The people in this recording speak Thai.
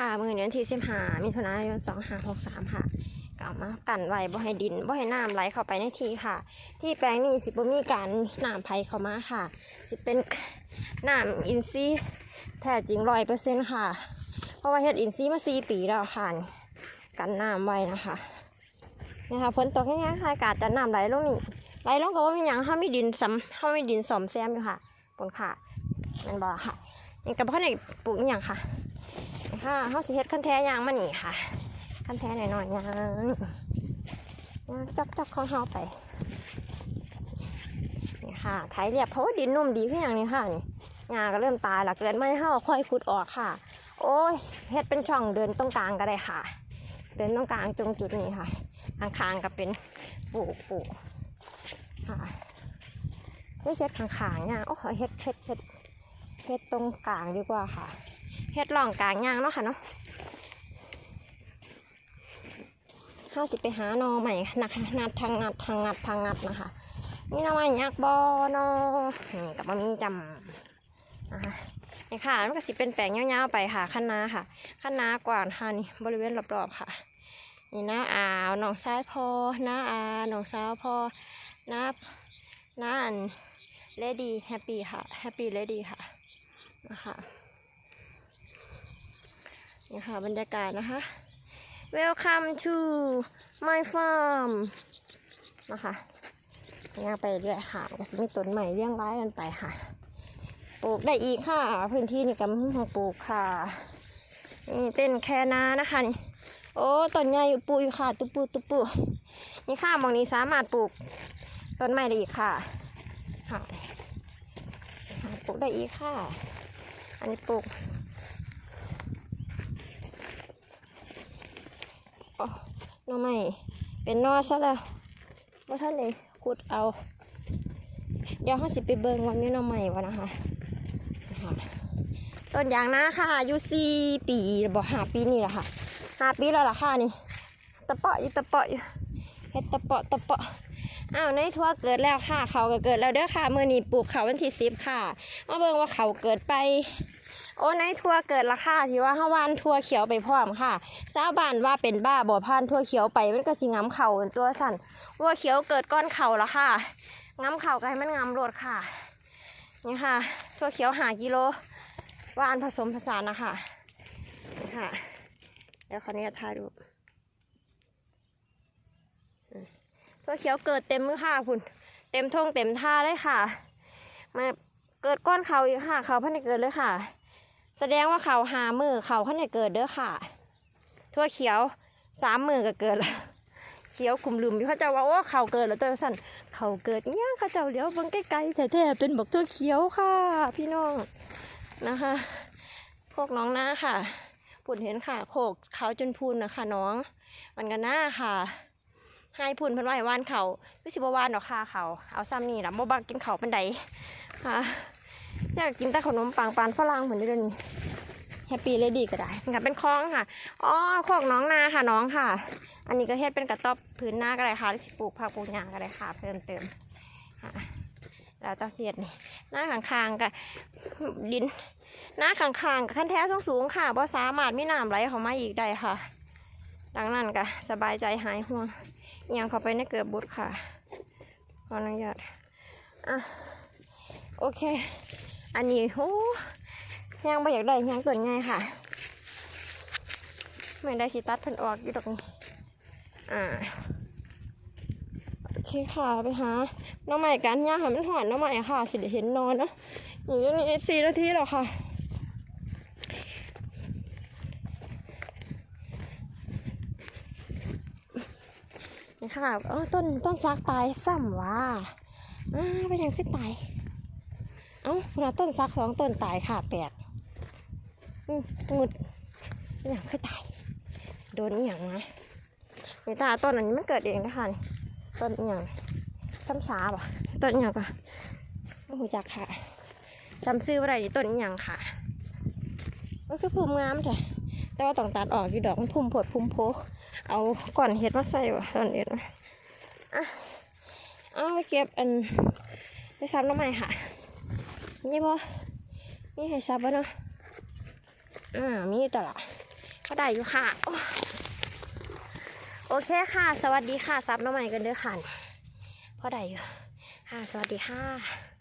ค่ะมือเดือนที่สิบห้ามิถุนายนสองห้าหกสามค่ะกลับมากันไว้บ่ให้ดินบ่ให้น้ำไหลเข้าไปในที่ค่ะ ที่แปลงนี้สิบ่มีการน้ำไผเข้ามาค่ะ สิเป็นน้ำอินทรีแท้จริงร้อยเปอร์เซ็นต์ค่ะ เพราะว่าเฮ็ดอินทรีมาสี่ปีแล้วค่ะกันน้ำไว้นะคะนี่ค่ะฝนตกแห้งๆค่ะอากาศจะน้ำไหลลงนี่ไหลลงก็ว่ามีหยังเฮามีดินซ้ำเฮามีดินสอมแซมอยู่ค่ะบนค่ะมันบ่ล่ะค่ะ นี่กับพ่อในปลูกอย่างค่ะค่ะเขาสิเฮ็ดคันแท้ยางมานี่ค่ะคันแท้หน่อยๆยางยางจอกจอกของเขาไปนี่ค่ะไถเรียบเพราะว่าดินนุ่มดีขึ้นอย่างนี้ค่ะนี่ยางก็เริ่มตายละเกินไม่เข้าค่อยขุดออกค่ะ โอ้ยเฮ็ดเป็นช่องเดินตรงกลางก็ได้ค่ะ เดินตรงกลางตรงจุดนี้ค่ะข้างๆก็เป็นปลูกปลูกค่ะไม่เช็ดขางๆเนี่ยโอ้ยเฮ็ดเฮ็ดเฮ็ด เฮ็ดตรงกลางดีกว่าค่ะเฮ็ดหล่องกลางยางเนาะค่ะเนาะห้าสิบไปหานอใหม่นะคะนัดทางงัดทางงัดทางงัดนะคะนี่หนอใหม่ยักบอนอกับบะมีจำนะคะนี่ค่ะมันก็สิเป็นแปลงยาวๆไปค่ะขั้นนาค่ะขั้นนากว่าค่ะนี่บริเวณรอบๆค่ะนี่หน้าอาวหนองซ้ายพอหน้าอาหนองสาวพอหน้าหน้าอันเลดี้แฮปปี้ค่ะแฮปปี้เลดี้ค่ะ นะคะนี่ค่ะบรรยากาศนะคะ Welcome to my farm นะคะย่างไปเรื่อยค่ะก็จะมีต้นใหม่เลี้ยงไว้กันไปค่ะ ปลูกได้อีกค่ะ พื้นที่นี่ก็มีปลูกค่ะนี่เต้นแคนานะคะนี่โอ้ต้นใหญ่อยู่ปลูกอยู่ค่ะ ตุปูตุปูนี่ค่ะมองนี้สามารถปลูกต้นใหม่ได้อีกค่ะค่ะปลูกได้อีกค่ะ อันนี้ปลูกอ๋อหน่อไม้เป็นนอซะแล้วว่าท่านเลยขุดเอา เดี๋ยวเขาสิไปเบิงว่ามีหน่อไม้วะนะคะนะคะ ต้นยางนาค่ะอายุสี่ปีบอกห้าปีนี่แหละค่ะห้าปีแล้วล่ะค่ะนี่ตะเปาะอยู่ตะเปาะอยู่เฮ็ดตะเปาะตะเปาะ อ้าวในทั่วเกิดแล้วค่ะ เขาก็เกิดแล้วเด้อค่ะเมื่อนี้ปลูกเขาวันที่สิบค่ะมาเบิ่งว่าเขาเกิดไป โอ้ในทัวเกิดราคาที่ว่าห้าวานทัวเขียวไปพร้อมค่ะชาวบ้านว่าเป็นบ้าบ่พานทัวเขียวไปมันก็สิงำเข่าเป็นตัวสั่นวัวเขียวเกิดก้อนเข่าล้วค่ะงำเข่าก็ให้มันงำโลดค่ะนี่ค่ะทัวเขียวหากิโลวานผสมผสานนะคะนี่ค่ะ เดี๋ยวขออนุญาตถ่ายรูปอื มทัวเขียวเกิดเต็มมือค่ะคุณเต็มทงเต็มท่าเลยค่ะ มาเกิดก้อนเขาอีกค่ะ เขาพันในเกิดเลยค่ะ แสดงว่าเขาหามือเขาขั้นไหนเกิดเด้อค่ะ ทั่วเขียวสามมือก็เกิดแล้วเขียวคุมลืมอยู่เขาจ้าว่าโอ้เขาเกิดแล้วตัวสั่นเขาเกิดเนี่ยงเขาเจ้าเลี้ยวเบิ่งใกล้ๆแท้ๆเป็นบอกทั่วเขียวค่ะ พี่น้องนะคะพวกน้องหน้าค่ะผุนเห็นค่ะโขกเขาจนพูนนะคะน้อง มันกันหน้าค่ะ ให้พูนเพันไว้วานเขาก็สิบวานดอกค่ะเขาเอาซ้ำนี่ละบ่บักกินเขาเป็นไดค่ะอยากกินแต่ขนมปังปานฝรั่งเหมือนเดิมนี้แฮปปี้เลยดีก็ได้ค่ะเป็นคลองค่ะอ๋อคอกน้องนาค่ะน้องค่ะ อันนี้ก็เฮ็ดเป็นกระต๊อบพื้นหน้าก็ได้ค่ะที่สิปลูกผักปลูกหญ้าก็ได้ค่ะ เพิ่มเติมค่ะแล้วตาเสียดนี่หน้าข้างๆกับดิน หน้าข้างๆกับขั้นแท้สูงสูงค่ะเพราะสามารถมีน้ำไหลเข้ามาอีกได้ค่ะ ดังนั้นก็สบายใจหายห่วง ยงเข้าไปในเกือบบุตรค่ะ ขออนุญาตอะ โอเค อันนี้โอ้ยังไม่อยากได้ยังตัวง่ายค่ะ ไม่ได้สิตัดเพิ่นออกอยู่ดอกนี่อ่า โอเคค่ะไปหาน้องใหม่กันย่างค่ะมันหอนน้องใหม่ค่ะ สิได้เห็นนอนเนาะอยู่ตรงนี้สี่นาทีแล้วค่ะ ค่ะเออต้นต้นซักตายซ้ำว่าอ่าไปยังขึ้นตาย เอ้าเราต้นซักสองต้นตายค่ะแปลกอืมงุดอย่างคือตาย โดนอหย่างนะนี่ตาต้นอันนี้มันเกิดเองนะคะต้นอหย่างซ้ำช้าป่ะต้นอหย่างป่ะไม่หูจักค่ะจำซื้ออะไรต้นอหย่างค่ะก็คือภูมิงามแต่แต่ว่าต้องตัดออกอยู่ดอกมันพุ่มผดพุ่มโพ เอาก่อนเห็ดมาใส่ว่ะตอนเห็ดมาอะเอาไปเก็บอันไปซ้ำน้ำใหม่ค่ะ นี่บ่นี่ให้ซับบ่เนาะอ่ามีตลาดอได้อยู่ค่ะ โอเคค่ะ สวัสดีค่ะซับน้องใหม่กันเด้อค่ะพอได้อยู่ค่ะ สวัสดีค่ะ